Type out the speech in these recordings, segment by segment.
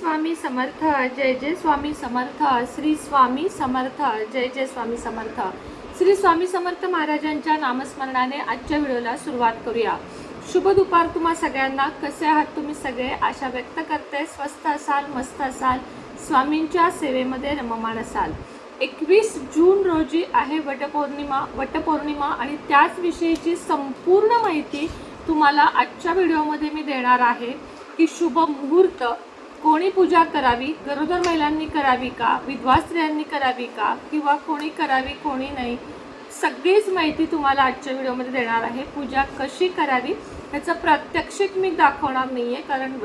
स्वामी समर्थ जय जय स्वामी समर्थ श्री स्वामी समर्थ जय जय स्वामी समर्थ. श्री स्वामी समर्थ महाराजांच्या नामस्मरणाने आजच्या व्हिडिओला सुरुवात करूया. शुभ दुपार तुम्हा सगळ्यांना. कसे आहात तुम्ही सगळे? आशा व्यक्त करते. स्वस्त असाल मस्त असाल. स्वामींच्या सेवेमध्ये रममाण असाल. एकवीस जून रोजी आहे वटपौर्णिमा वटपौर्णिमा आणि त्याच विषयीची संपूर्ण माहिती तुम्हाला आजच्या व्हिडिओमध्ये मी देणार आहे की शुभ मुहूर्त कोणी पूजा करावी गरोदर महिलांनी करावी का? विधवा स्त्रियांनी करावी का? किंवा कोणी करावी कोणी नाही? सगळीच माहिती तुम्हाला आजच्या व्हिडिओमध्ये देणार आहे. पूजा कशी करावी ह्याचं प्रात्यक्षिक मी दाखवणार नाही आहे कारण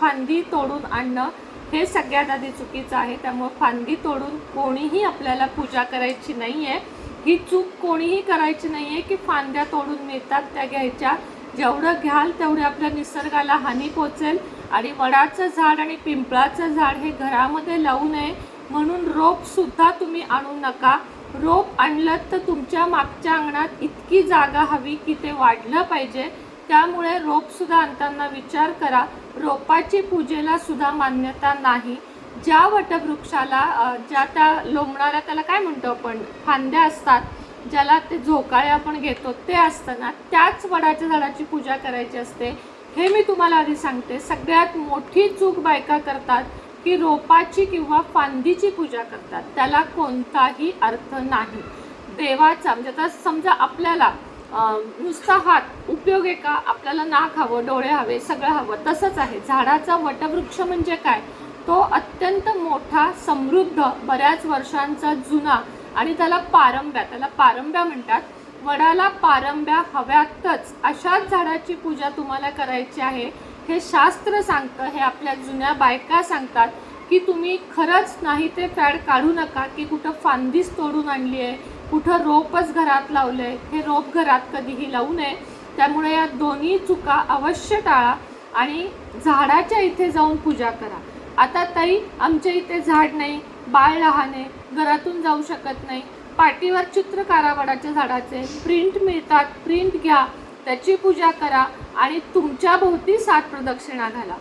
फांदी तोडून आणणं हे सगळ्यात आधी चुकीचं आहे. त्यामुळे फांदी तोडून कोणीही आपल्याला पूजा करायची नाही आहे ही चूक कोणीही करायची नाही आहे की फांद्या तोडून मिळतात त्या घ्यायच्या. जेवढं घ्याल तेवढे आपल्या निसर्गाला हानी पोचेल. आणि वडाचं झाड आणि पिंपळाचं झाड हे घरामध्ये लावू नये. म्हणून रोप सुद्धा तुम्ही आणू नका. रोप आणलं तर तुमच्या मागच्या अंगणात इतकी जागा हवी की ते वाढलं पाहिजे. त्यामुळे रोप सुद्धा आणताना विचार करा. रोपाची पूजेला सुद्धा मान्यता नाही. ज्या वटवृक्षाला ज्या त्या लोंबणाऱ्या त्याला काय म्हणतो आपण? फांद्या असतात. ज्याला ते झोकाळे आपण घेतो ते असताना त्याच वडाच्या झाडाची पूजा करायची असते. हे मी तुम्हाला आधी सांगते. सगळ्यात मोठी चूक बायका करतात की रोपाची किंवा फांदीची पूजा करतात. त्याला कोणताही अर्थ नाही. देवाचा म्हणजे आता समजा आपल्याला नुसता हात उपयोग आहे का? आपल्याला नाक हवं डोळे हवे सगळं हवं तसंच आहे. झाडाचा वटवृक्ष म्हणजे काय? तो अत्यंत मोठा समृद्ध बऱ्याच वर्षांचा जुना आणि त्याला पारंब्या त्याला पारंब्या म्हणतात. वडाला पारंब्या हव्यातच. अशाच झाडाची पूजा तुम्हाला करायची आहे. हे शास्त्र सांगतं हे आपल्या जुन्या बायका सांगतात की तुम्ही खरंच नाही ते फॅड काढू नका की कुठं फांदीच तोडून आणली आहे कुठं रोपच घरात लावलं आहे हे रोप घरात कधीही लावू नये. त्यामुळे या दोन्ही चुका अवश्य टाळा आणि झाडाच्या इथे जाऊन पूजा करा. आता ताई आमच्या इथे झाड नाही. बाळ लहान आहे घरातून जाऊ शकत नाही. पाटीवर चित्र कारावडाच्या झाडाचे प्रिंट मिळतात प्रिंट घ्या त्याची पूजा करा आणि तुमच्या भोवती सात प्रदक्षिणा घाला.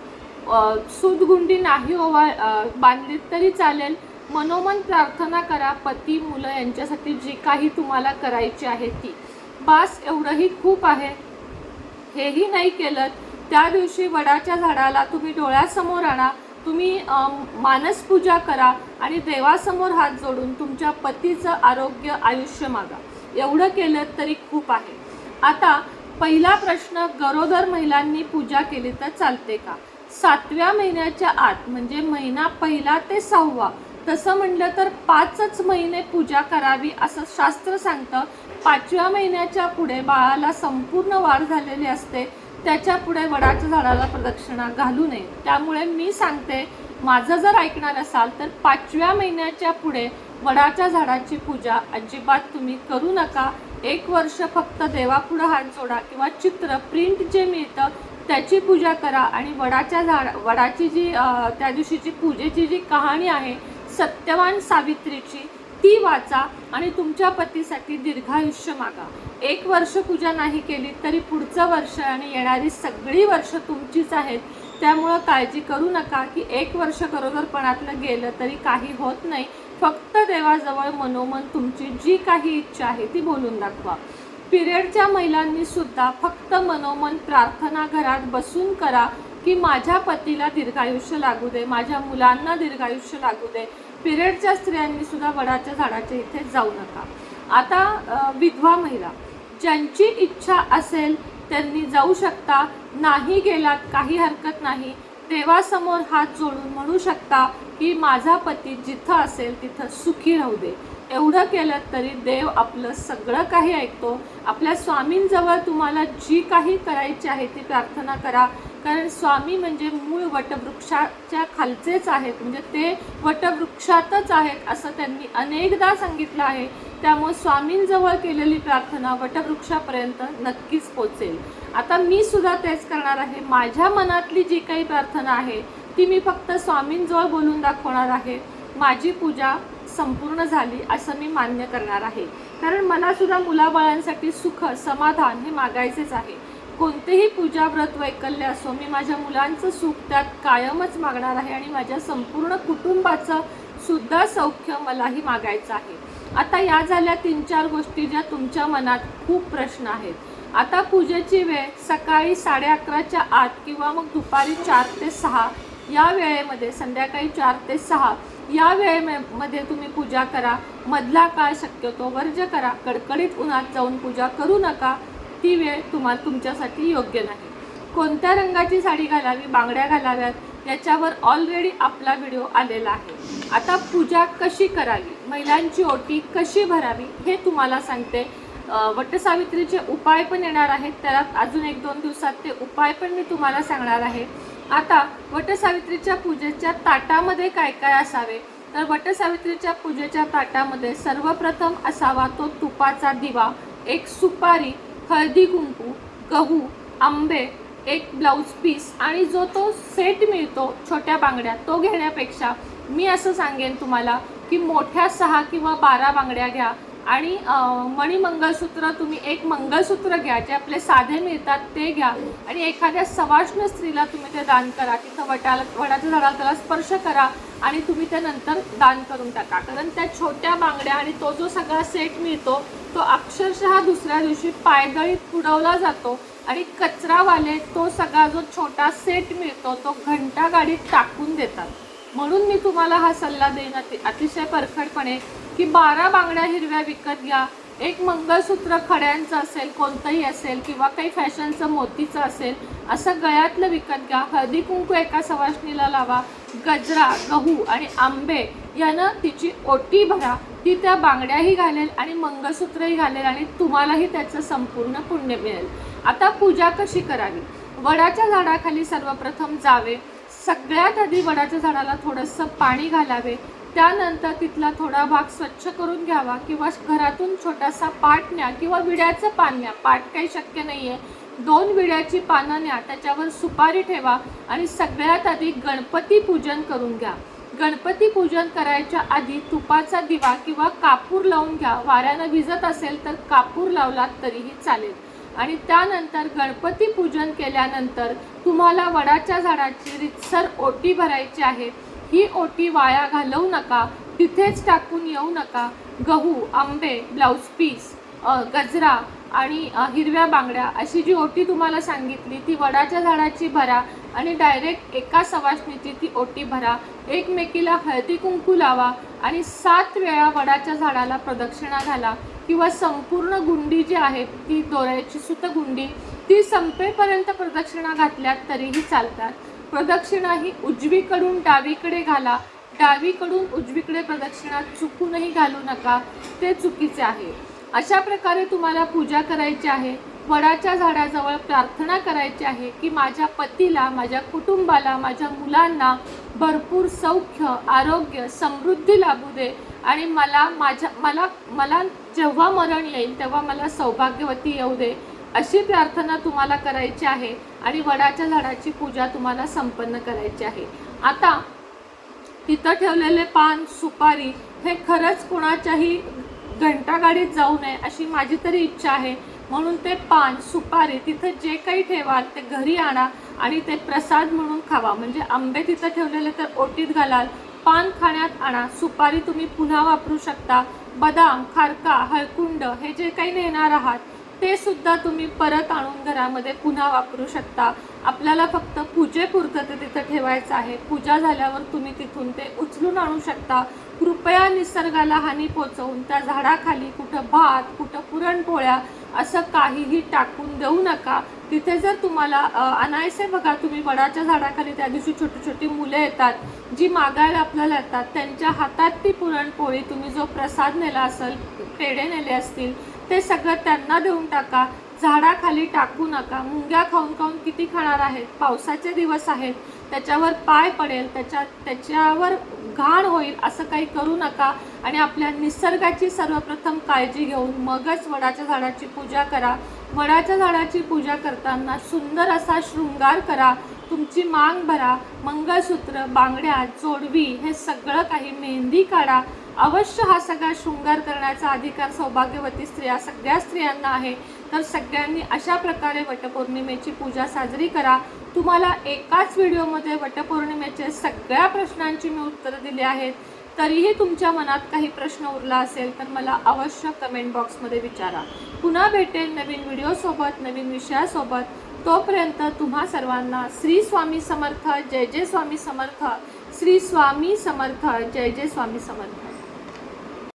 अ, सूतगुंडी नाही ओवा बांधलीत तरी चालेल. मनोमन प्रार्थना करा पती मुलं यांच्यासाठी जी काही तुम्हाला करायची आहे ती. बास एवढंही खूप आहे. हेही नाही केलं. त्या दिवशी वडाच्या झाडाला तुम्ही डोळ्यासमोर आणा. तुम्ही मानसपूजा करा आणि देवासमोर हात जोडून तुमच्या पतीचं आरोग्य आयुष्य मागा. एवढं केलं तरी खूप आहे. आता पहिला प्रश्न गरोदर महिलांनी पूजा केली तर चालते का? सातव्या महिन्याच्या आत म्हणजे महिना पहिला ते सहावा तसं म्हणलं तर पाचच महिने पूजा करावी असं शास्त्र सांगतं. पाचव्या महिन्याच्या पुढे बाळाला संपूर्ण वाढ झालेली असते. त्याच्या पुढे वडाच्या झाडाला प्रदक्षिणा घालू नये. त्यामुळे मी सांगते माझं जर ऐकणार असाल तर पाचव्या महिन्याच्या पुढे वडाच्या झाडाची पूजा अजिबात तुम्ही करू नका. एक वर्ष फक्त देवापुढं हात जोडा किंवा चित्र प्रिंट जे मिळतं त्याची पूजा करा. आणि वडाच्या झाड वडाची जी त्या दिवशीची पूजेची जी कहाणी आहे सत्यवान सावित्रीची ती वाचा आणि तुमच्या पतीसाठी दीर्घायुष्य मागा. एक वर्ष पूजा नाही केली तरी पुढचं वर्ष आणि येणारी सगळी वर्ष तुमचीच आहेत. त्यामुळं काळजी करू नका की एक वर्ष गरोदरपणातलं गेलं तरी काही होत नाही. फक्त देवाजवळ मनोमन तुमची जी काही इच्छा आहे ती बोलून दाखवा. पिरियडच्या महिलांनी सुद्धा फक्त मनोमन प्रार्थना घरात बसून करा की माझ्या पतीला दीर्घायुष्य लागू दे माझ्या मुलांना दीर्घायुष्य लागू दे. पिरियडच्या स्त्रियांनी सुद्धा वडाच्या झाडाच्या इथे जाऊ नका. आता विधवा महिला ज्यांची इच्छा असेल त्यांनी जाऊ शकता नाही गेलात काही हरकत नाही देवासमोर हात जोडून म्हणू शकता की माझा पती जिथं असेल तिथं सुखी राहू दे. एवढं केलं तरी देव आपलं सगळं काही ऐकतो. आपल्या स्वामींजवळ तुम्हाला जी काही करायची आहे ती प्रार्थना करा. कारण स्वामी म्हणजे मूळ वटवृक्षाच्या खालचेच आहेत. म्हणजे ते वटवृक्षातच आहेत असं त्यांनी अनेकदा सांगितलं आहे. त्यामुळे स्वामींजवळ केलेली प्रार्थना वटवृक्षापर्यंत नक्कीच पोचेल आता मी सुद्धा तेच करणार आहे. माझ्या मनातली जी काही प्रार्थना आहे ती मी फक्त स्वामींजवळ बोलून दाखवणार आहे. माझी पूजा संपूर्ण झाली असं मी मान्य करणार आहे. कारण मलासुद्धा मुलाबाळांसाठी सुख समाधान हे मागायचेच आहे. कोणतेही पूजा व्रत वैकल्य असो मी माझ्या मुलांचं सुख त्यात कायमच मागणार आहे आणि माझ्या संपूर्ण कुटुंबाचं सुद्धा सौख्य मलाही मागायचं आहे. आता या झाल्या तीन चार गोष्टी ज्या तुमच्या मनात खूप प्रश्न आहेत. आता पूजेची वेळ सकाळी साडे अकराच्या आत किंवा मग दुपारी चार ते सहा या वेळेमध्ये संध्याकाळी चार ते सहा या वेळेमध्ये तुम्ही पूजा करा. मधला काळ शक्यतो वर्ज करा. कडकडीत उन्हात जाऊन पूजा करू नका. ती वेळ तुम्हाला तुमच्यासाठी योग्य नाही. कोणत्या रंगाची साडी घालावी बांगड्या घालाव्यात याच्यावर ऑलरेडी आपला व्हिडिओ आलेला आहे. आता पूजा कशी करावी महिलांची ओटी कशी भरावी हे तुम्हाला सांगते. वटसावित्रीचे उपाय पण येणार आहेत त्याला अजून एक दोन दिवसात ते उपाय पण मी तुम्हाला सांगणार आहे. आता वटसावित्रीच्या पूजेच्या ताटामध्ये काय काय असावे? तर वटसावित्रीच्या पूजेच्या ताटामध्ये सर्वप्रथम असावा तो तुपाचा दिवा एक सुपारी हळदी कुंकू गहू आंबे एक ब्लाऊज पीस आणि जो तो सेट मिळतो छोट्या बांगड्या तो घेण्यापेक्षा मी असं सांगेन तुम्हाला की मोठ्या सहा किंवा बारा बांगड्या घ्या आणि मणी मणिमंगळसूत्र तुम्ही एक मंगळसूत्र घ्या जे आपले साधे मिळतात ते घ्या आणि एखाद्या सवाष्ण स्त्रीला तुम्ही ते दान करा तिथं वटाला वडाच्या झाडाला त्याला स्पर्श करा आणि तुम्ही ते नंतर दान करून टाका. कारण त्या छोट्या बांगड्या आणि तो जो सगळा सेट मिळतो तो अक्षरशः दुसऱ्या दिवशी पायदळीत उडवला जातो आणि कचरावाले तो सगळा जो छोटा सेट मिळतो तो घंटा गाडीत टाकून देतात. म्हणून मी तुम्हाला हा सल्ला देईन अति अतिशय परखडपणे की बारा बांगड्या हिरव्या विकत घ्या. एक मंगळसूत्र खड्यांचं असेल कोणतंही असेल किंवा काही फॅशनचं मोतीचं असेल असं गळ्यातलं विकत घ्या. हळदी कुंकू एका सवाष्णीला लावा. गजरा गहू आणि आंबे यानं तिची ओटी भरा. ती त्या बांगड्याही घालेल आणि मंगळसूत्रही घालेल आणि तुम्हालाही त्याचं संपूर्ण पुण्य मिळेल. आता पूजा कशी करावी? वडाच्या झाडाखाली सर्वप्रथम जावे. सगळ्यात आधी वडाच्या झाडाला थोडंसं पाणी घालावे. त्यानंतर तिथला थोडा भाग स्वच्छ करून घ्यावा किंवा घरातून छोटासा पाट न्या किंवा विड्याचं पान न्या. पाट काही शक्य नाही आहे दोन विड्याची पानं न्या त्याच्यावर सुपारी ठेवा आणि सगळ्यात आधी गणपती पूजन करून घ्या. गणपती पूजन करायच्या आधी तुपाचा दिवा किंवा कापूर लावून घ्या. वाऱ्यानं भिजत असेल तर कापूर लावलात तरीही चालेल. आणि त्यानंतर गणपती पूजन केल्यानंतर तुम्हाला वडाच्या झाडाची रितसर ओटी भरायची आहे. ही ओटी वाया घालवू नका तिथेच टाकून येऊ नका. गहू आंबे ब्लाऊज पीस गजरा आणि हिरव्या बांगड्या अशी जी ओटी तुम्हाला सांगितली ती वडाच्या झाडाची भरा आणि डायरेक्ट एका सवासणीची ती ओटी भरा. एकमेकीला हळदी कुंकू लावा आणि सात वेळा वडाच्या झाडाला प्रदक्षिणा घाला किंवा संपूर्ण गुंडी जी आहे ती दोऱ्याची सुतगुंडी ती संपेपर्यंत प्रदक्षिणा घातल्यात तरीही चालतात. प्रदक्षिणा ही उजवीकडून डावीकडे घाला. डावीकडून उजवीकडे प्रदक्षिणा चुकूनही घालू नका. ते चुकीचे आहे. अशा प्रकारे तुम्हाला पूजा करायची आहे. वडाच्या झाडाजवळ प्रार्थना करायची आहे की माझ्या पतीला माझ्या कुटुंबाला माझ्या मुलांना भरपूर सौख्य आरोग्य समृद्धी लाभू दे. आणि मला माझ्या मला मला जेव्हा मरण येईल तेव्हा मला सौभाग्यवती येऊ दे. अशी प्रार्थना तुम्हाला करायची आहे आणि वडाच्या झाडाची पूजा तुम्हाला संपन्न करायची आहे. आता तिथं ठेवलेले पान सुपारी हे खरंच कुणाच्याही घंटागाडीत जाऊ नये अशी माझी तरी इच्छा आहे. म्हणून ते पान सुपारी तिथं जे काही ठेवाल ते घरी आणा आणि ते प्रसाद म्हणून खावा. म्हणजे आंबे तिथं ठेवलेले तर ओटीत घालाल. पान खाण्यात आणा. सुपारी तुम्ही पुन्हा वापरू शकता. बदाम खारका हळकुंड हे जे काही नेणार आहात ते सुद्धा तुम्ही परत आणून घरामध्ये पुन्हा वापरू शकता. आपल्याला फक्त पूजेपुरतं ते तिथं ठेवायचं आहे. पूजा झाल्यावर तुम्ही तिथून ते उचलून आणू शकता. कृपया निसर्गाला हानी पोचवून त्या झाडाखाली कुठं भात कुठं पुरणपोळ्या असं काहीही टाकून देऊ नका. तिथे जर तुम्हाला अनायसे बघा तुम्ही वडाच्या झाडाखाली त्या दिवशी छोटी छोटी मुलं येतात जी मागायला आपल्याला येतात त्यांच्या हातात ती पुरणपोळी तुम्ही जो प्रसाद नेला असेल पेढे नेले असतील ते सगळं त्यांना देऊन टाका. झाडाखाली टाकू नका. मुंग्या खाऊन खाऊन किती खाणार आहेत? पावसाचे दिवस आहेत. त्याच्यावर पाय पडेल. त्याच्या त्याच्यावर घाण होईल असं काही करू नका. आणि आपल्या निसर्गाची सर्वप्रथम काळजी घेऊन मगच वडाच्या झाडाची पूजा करा. वडाच्या झाडाची पूजा करताना सुंदर असा शृंगार करा. तुमची मांग भरा. मंगळसूत्र बांगड्या जोडवी हे सगळं काही मेहंदी काढा. अवश्य हा सगळा शृंगार करण्याचा अधिकार सौभाग्यवती स्त्रिया सगळ्या स्त्रियांना आहे. तर सगळ्यांनी अशा प्रकारे वटपौर्णिमेची पूजा साजरी करा. तुम्हाला एकाच व्हिडिओमध्ये वटपौर्णिमेचे सगळ्या प्रश्नांची मी उत्तरं दिली आहेत. तरीही तुमच्या मनात काही प्रश्न उरला असेल तर मला अवश्य कमेंट बॉक्समध्ये विचारा. पुन्हा भेटेल नवीन व्हिडिओसोबत नवीन विषयासोबत. तोपर्यंत तुम्हा सर्वांना श्री स्वामी समर्थ जय जय स्वामी समर्थ. श्री स्वामी समर्थ जय जय स्वामी समर्थ.